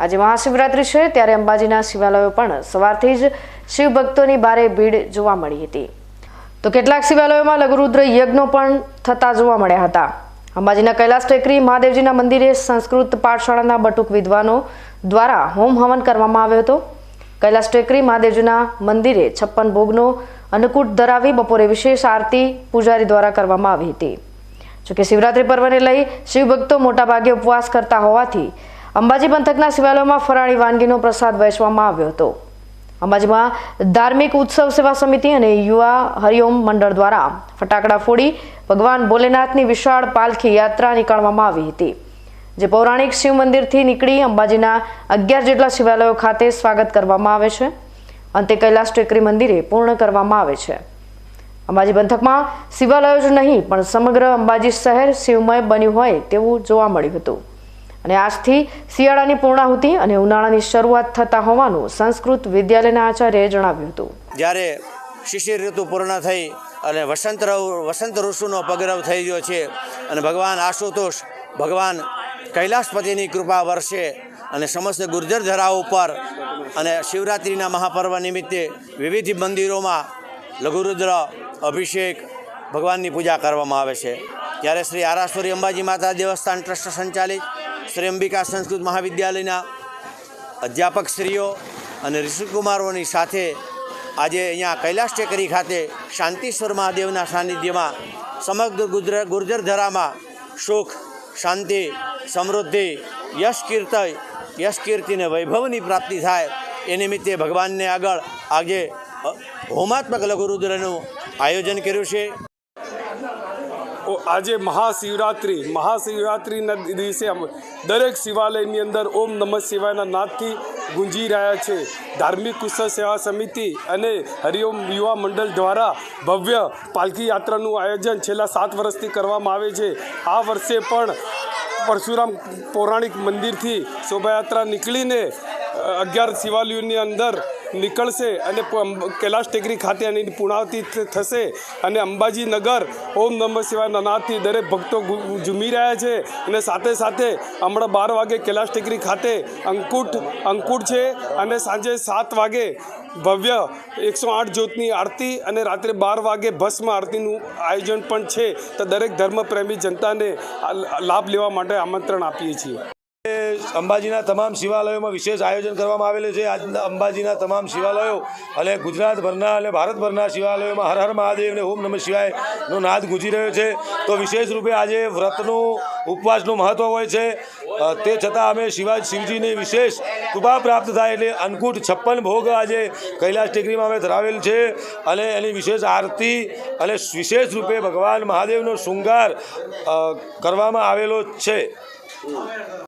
આજે મહાશિવરાત્રિ છે, ત્યારે અંબાજીના શિવાલયો પણ સવારથી જ શિવ ભક્તોની ભારે ભીડ જોવા મળી હતી. તો કેટલાક શિવાલયોમાં લઘુરુદ્ર યજ્ઞો પણ થતા જોવા મળ્યા હતા. અંબાજીના કૈલાસ ટેકરી મહાદેવજીના મંદિરે સંસ્કૃત પાઠશાળાના બટુક વિદ્વાનો દ્વારા હોમ હવન કરવામાં આવ્યો હતો. કૈલાસ ટેકરી મહાદેવજીના મંદિરે છપ્પન ભોગનો અન્નકૂટ ધરાવી બપોરે વિશેષ આરતી પૂજારી દ્વારા કરવામાં આવી હતી. જોકે શિવરાત્રી પર્વને લઈ શિવભક્તો મોટાભાગે ઉપવાસ કરતા હોવાથી અંબાજી પંથકના શિવાલયોમાં ફરાળી વાનગીનો પ્રસાદ વહેંચવામાં આવ્યો હતો. અંબાજીમાં ધાર્મિક ઉત્સવ સેવા સમિતિ અને યુવા હરિઓમ મંડળ દ્વારા ફટાકડા ફોડી ભગવાન ભોલેનાથની વિશાળ પાલખી યાત્રા નીકાળવામાં આવી હતી. જે પૌરાણિક શિવ મંદિરથી નીકળી અંબાજીના અગિયાર જેટલા શિવાલયો ખાતે સ્વાગત કરવામાં આવે છે. અંતે કૈલાસ ટેકરી મંદિરે પૂર્ણ કરવામાં આવે છે. અંબાજી પંથકમાં શિવાલયો જ નહીં, પણ સમગ્ર અંબાજી શહેર શિવમય બન્યું હોય તેવું જોવા મળ્યું હતું. અને આજથી શિયાળાની પૂર્ણાહુતિ અને ઉનાળાની શરૂઆત થતા હોવાનું સંસ્કૃત વિદ્યાલયના આચાર્યએ જણાવ્યું હતું. જ્યારે શિશિર ઋતુ પૂર્ણ થઈ અને વસંત વસંત ઋષુનો પગરવ થઈ ગયો છે અને ભગવાન આશુતોષ, ભગવાન કૈલાસપતિની કૃપા વર્ષે અને સમસ્ત ગુર્જર ધરા ઉપર અને શિવરાત્રિના મહાપર્વ નિમિત્તે વિવિધ મંદિરોમાં લઘુરુદ્ર, અભિષેક, ભગવાનની પૂજા કરવામાં આવે છે. ત્યારે શ્રી આરાશ્વરી અંબાજી માતા દેવસ્થાન ટ્રસ્ટ સંચાલિત શ્રી અંબિકા સંસ્કૃત મહાવિદ્યાલયના અધ્યાપકશ્રીઓ અને ઋષિકુમારોની સાથે આજે અહીંયા કૈલાસ ટેકરી ખાતે શાંતિશ્વર મહાદેવના સાનિધ્યમાં સમગ્ર ગુજર ગુર્જર ધરામાં સુખ શાંતિ, સમૃદ્ધિ, યશ કીર્તય, યશ કીર્તિને વૈભવની પ્રાપ્તિ થાય એ નિમિત્તે ભગવાનને આગળ આજે હોમાત્મક લઘુરુદ્રનું આયોજન કર્યું છે. આજે મહાશિવરાત્રિ. મહાશિવરાત્રિના દિવસે દરેક શિવાલયની અંદર ઓમ નમઃ શિવાયના નાદથી ગુંજી રહ્યા છે. ધાર્મિક કુશળ સેવા સમિતિ અને હરિઓમ યુવા મંડળ દ્વારા ભવ્ય પાલખી યાત્રાનું આયોજન છેલ્લા સાત વર્ષથી કરવામાં આવે છે. આ વર્ષે પણ પરશુરામ પૌરાણિક મંદિરથી શોભાયાત્રા નીકળીને અગિયાર શિવાલયોની અંદર નીકળશે અને કૈલાશ ટેકરી ખાતે એની પૂર્ણાવતિ થશે અને અંબાજી નગર ઓમ નમઃ શિવાય નાદથી દરેક ભક્તો ઝૂમી રહ્યા છે. અને સાથે સાથે હમણાં બાર વાગે કૈલાશ ટેકરી ખાતે અંકુટ અંકુટ છે અને સાંજે સાત વાગે ભવ્ય એકસો આઠ જ્યોતની આરતી અને રાત્રે બાર વાગે ભસ્મ આરતીનું આયોજન પણ છે. તો દરેક ધર્મપ્રેમી જનતાને લાભ લેવા માટે આમંત્રણ આપીએ છીએ. અંબાજીના તમામ શિવાલયોમાં વિશેષ આયોજન કરવામાં આવેલું છે. આજના અંબાજીના તમામ શિવાલયો અને ગુજરાતભરના અને ભારતભરના શિવાલયોમાં હર હર મહાદેવ ને ઓમ નમઃ શિવાયનો નાદ ગુંજી રહ્યો છે. તો વિશેષ રૂપે આજે વ્રતનું, ઉપવાસનું મહત્ત્વ હોય છે. તે છતાં અમે શિવાજી શિવજીની વિશેષ કૃપા પ્રાપ્ત થાય એટલે અન્નકૂટ છપ્પન ભોગ આજે કૈલાસ ટેકરીમાં અમે ધરાવેલ છે અને એની વિશેષ આરતી અને વિશેષ રૂપે ભગવાન મહાદેવનો શૃંગાર કરવામાં આવેલો છે.